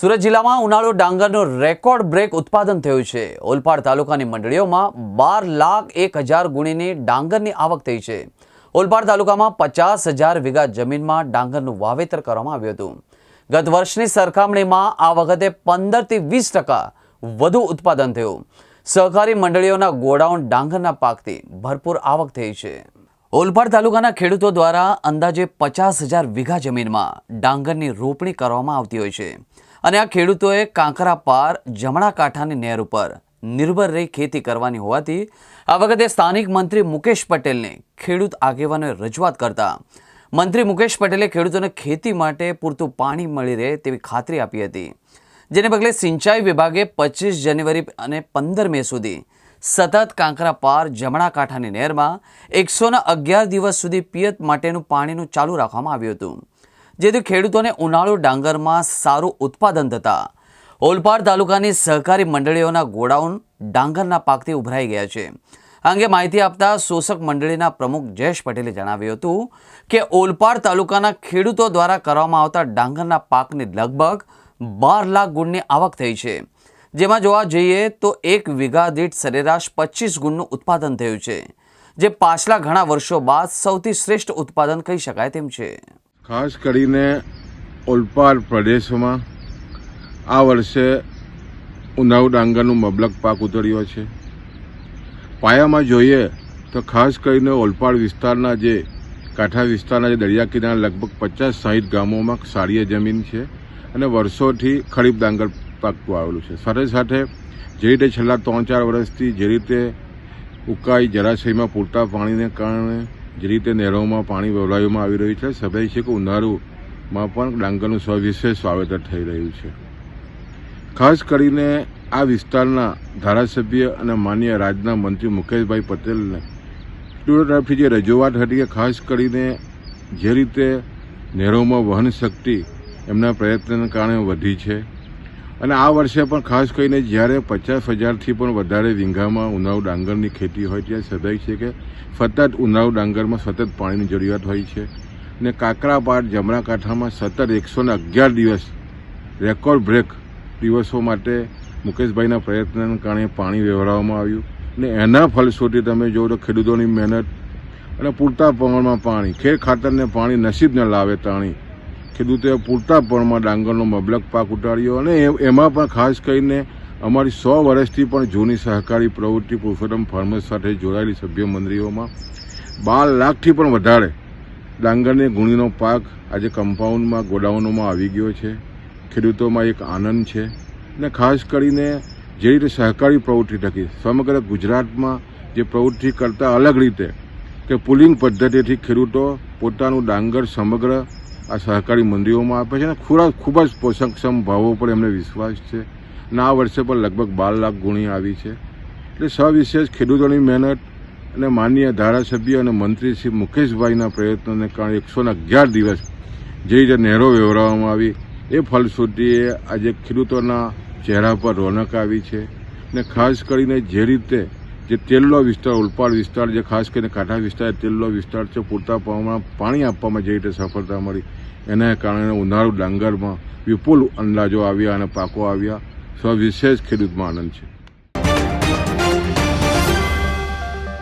સુરત જિલ્લામાં ઉનાળો ડાંગરનો રેકોર્ડ બ્રેક ઉત્પાદન થયું છે. ઓલપાડ તાલુકાની મંડળીઓમાં બાર લાખ એક હજાર ગુણીની ડાંગરની આવક થઈ છે. ઓલપાડ તાલુકામાં પચાસ હજાર વીઘા જમીનમાં ડાંગરનું વાવેતર કરવામાં આવ્યું હતું. ગત વર્ષની સરખામણીમાં આ વખતે પંદરથી વીસ ટકા વધુ ઉત્પાદન થયું. સહકારી મંડળીઓના ગોડાઉન ડાંગરના પાકથી ભરપૂર આવક થઈ છે. ઓલપાડ તાલુકાના ખેડૂતો દ્વારા અંદાજે પચાસ હજાર વીઘા જમીનમાં ડાંગરની રોપણી કરવામાં આવતી હોય છે. અને આ ખેડૂતોએ કાંકરા પાર જમણા કાંઠાની નહેર ઉપર નિર્ભર રહી ખેતી કરવાની હોવાથી આ વખતે સ્થાનિક મંત્રી મુકેશ પટેલને ખેડૂત આગેવાનોએ રજૂઆત કરતા મંત્રી મુકેશ પટેલે ખેડૂતોને ખેતી માટે પૂરતું પાણી મળી રહે તેવી ખાતરી આપી હતી, જેને પગલે સિંચાઈ વિભાગે પચીસ જાન્યુઆરી અને પંદર મે સુધી સતત કાંકરા પાર જમણા કાંઠાની નહેરમાં એકસોના અગિયાર દિવસ સુધી પિયત માટેનું પાણીનું ચાલુ રાખવામાં આવ્યું હતું. જેથી ખેડૂતોને ઉનાળુ ડાંગરમાં સારું ઉત્પાદન થતાં. ઓલપાડ તાલુકાની સહકારી મંડળીઓના ગોડાઉન ડાંગરના પાકથી ઉભરાઈ ગયા છે. આ અંગે માહિતી આપતા શોષક મંડળીના પ્રમુખ જયેશ પટેલે જણાવ્યું હતું કે ઓલપાડ તાલુકાના ખેડૂતો દ્વારા કરવામાં આવતા ડાંગરના પાકની લગભગ બાર લાખ ગુણની આવક થઈ છે. જેમાં જોવા જઈએ તો એક વીઘા દીઠ સરેરાશ પચીસ ગુણનું ઉત્પાદન થયું છે. જે પાછલા ઘણા વર્ષો બાદ સૌથી શ્રેષ્ઠ ઉત્પાદન કહી શકાય તેમ છે. ખાસ કરીને ઓલપાડ પ્રદેશમાં આ વર્ષે ઉનાવ ડાંગરનું મબલક પાક ઉતર્યો છે. પાયામાં જોઈએ તો ખાસ કરીને ઓલપાડ વિસ્તારના જે કાંઠા વિસ્તારના જે દરિયા કિનારા લગભગ પચાસ સાહીઠ ગામોમાં સારીય જમીન છે અને વર્ષોથી ખરીફ ડાંગર પાકતું આવેલું છે. સાથે સાથે જે રીતે છેલ્લા ત્રણ ચાર વર્ષથી જે રીતે ઉકાઈ જળાશયમાં પૂરતા પાણીને કારણે જે રીતે નહેરોમાં પાણી વવડાવવામાં આવી રહ્યું છે સભાઈ છે કે ઉનાળુમાં પણ ડાંગરનું સવિશેષ વાવેતર થઈ રહ્યું છે. ખાસ કરીને આ વિસ્તારના ધારાસભ્ય અને માન્ય રાજના મંત્રી મુકેશભાઈ પટેલને તરફથી જે રજૂઆત હતી કે ખાસ કરીને જે રીતે નહેરોમાં વહન શક્તિ એમના પ્રયત્નને કારણે વધી છે અને આ વર્ષે પણ ખાસ કરીને જ્યારે પચાસ હજારથી પણ વધારે વીંઘામાં ઉનાળુ ડાંગરની ખેતી હોય ત્યારે સદાય છે કે સતત ઉનાળુ ડાંગરમાં સતત પાણીની જરૂરિયાત હોય છે. અને કાકરાપાટ જમણા કાંઠામાં સતત એકસો ને અગિયાર દિવસ રેકોર્ડ બ્રેક દિવસો માટે મુકેશભાઈના પ્રયત્નને કારણે પાણી વ્યવહારવામાં આવ્યું. અને એના ફલસ્વરૂપે તમે જુઓ તો ખેડૂતોની મહેનત અને પૂરતા પ્રમાણમાં પાણી, ખેર ખાતરને પાણી નસીબ ન લાવે તાણી. ખેડૂતોએ પૂરતા પ્રમાણમાં ડાંગરનો મબલક પાક ઉતાર્યો અને એમાં પણ ખાસ કરીને અમારી સો વર્ષથી પણ જૂની સહકારી પ્રવૃત્તિ પુરુષોત્તમ ફાર્મર્સ સાથે જોડાયેલી સભ્ય મંડળીઓમાં બાર લાખથી પણ વધારે ડાંગરની ગુણીનો પાક આજે કમ્પાઉન્ડમાં, ગોડાઉનોમાં આવી ગયો છે. ખેડૂતોમાં એક આનંદ છે અને ખાસ કરીને જે રીતે સહકારી પ્રવૃત્તિ થકી સમગ્ર ગુજરાતમાં જે પ્રવૃત્તિ કરતાં અલગ રીતે કે પુલિંગ પદ્ધતિથી ખેડૂતો પોતાનું ડાંગર સમગ્ર આ સહકારી મંડીઓમાં આપે છે અને ખોરાક ખૂબ જ પોષકક્ષમ ભાવો પર એમને વિશ્વાસ છે. અને આ વર્ષે પણ લગભગ બાર લાખ ગુણી આવી છે. એટલે સવિશેષ ખેડૂતોની મહેનત અને માનનીય ધારાસભ્ય અને મંત્રી શ્રી મુકેશભાઈના પ્રયત્નોને કારણે એકસોને અગિયાર દિવસ જે રીતે નહેરો વ્યવહારવામાં આવી, એ ફલશ્રુતિએ આજે ખેડૂતોના ચહેરા પર રોનક આવી છે. ને ખાસ કરીને જે રીતે જે તેલનો વિસ્તાર, ઉલપાડ વિસ્તાર, જે ખાસ કરીને કાંઠા વિસ્તાર તેલનો વિસ્તાર છે, પૂરતા પ્રમાણમાં પાણી આપવામાં જે રીતે સફળતા મળી, એના કારણે ઉનાળુ ડાંગરમાં વિપુલ અંદાજો આવ્યા અને પાકો આવ્યા. સવિશેષ ખેડૂતમાં આનંદ છે.